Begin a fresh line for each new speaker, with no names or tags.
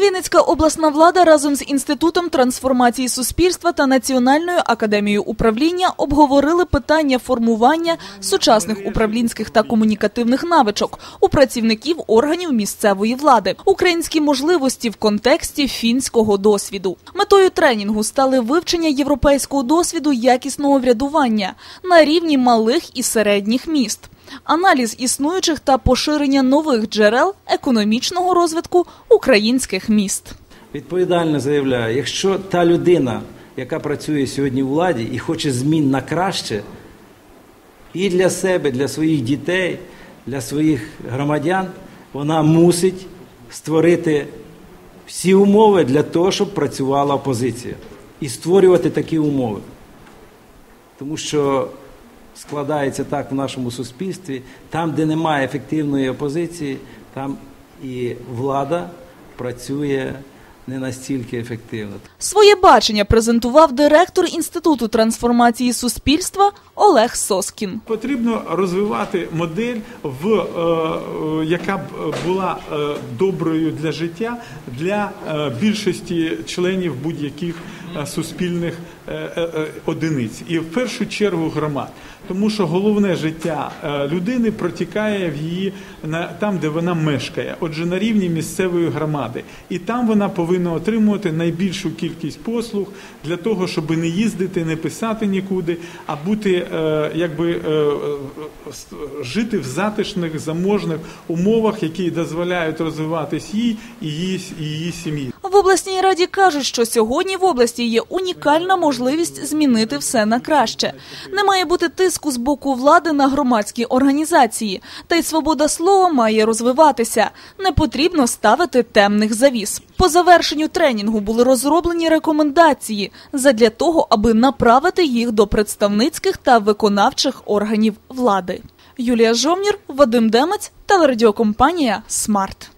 Вінницька обласна влада разом з інститутом трансформації суспільства та Національною академією управління обговорили питання формування сучасних управлінських та комунікативних навичок у працівників органів місцевої влади, українські можливості в контексті фінського досвіду. Метою тренінгу стали вивчення європейського досвіду якісного врядування на рівні малих і середніх міст аналіз існуючих та поширення нових джерел економічного розвитку українських міст.
Відповідально заявляю, якщо та людина, яка працює сьогодні у владі і хоче змін на краще, і для себе, для своїх дітей, для своїх громадян, вона мусить створити всі умови для того, щоб працювала опозиція. І створювати такі умови. Тому що складається так в нашому суспільстві, там, де немає ефективної опозиції, там і влада працює. Не настільки ефективно
своє бачення презентував директор інституту трансформації суспільства Олег Соскін.
Потрібно розвивати модель, в е, е, яка б була е, доброю для життя для е, більшості членів будь-яких е, суспільних одиниць, і в першу чергу громад. Тому що головне життя е, людини протікає в її на там, де вона мешкає, отже, на рівні місцевої громади, і там вона повинна отримувати найбільшу кількість послуг для того, щоб не їздити, не писати нікуди, а бути е, якби е, жити в затишних заможних умовах, які дозволяють розвиватись їй і її, її сім'ї.
В обласній раді кажуть, що сьогодні в області є унікальна можливість змінити все на краще. Не має бути тиску з боку влади на громадські організації, та й свобода слова має розвиватися. Не потрібно ставити темних завіс. По завершенню тренінгу були розроблені рекомендації задля того, аби направити їх до представницьких та виконавчих органів влади. Юлія Жомнір, Вадим Демець, телерадіокомпанія Смарт.